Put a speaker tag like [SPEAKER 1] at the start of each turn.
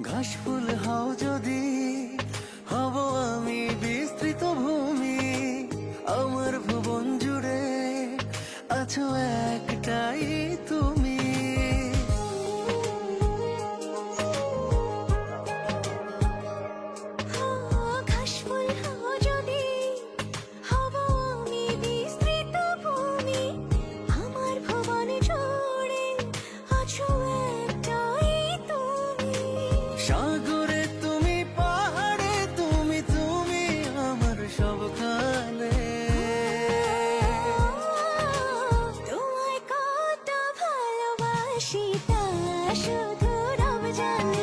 [SPEAKER 1] ঘাস ফুল হও যদি হব আমি বিস্তৃত ভূমি। আমার ভুবন জুড়ে আছো একটাই
[SPEAKER 2] সীতা শুধু রব জানে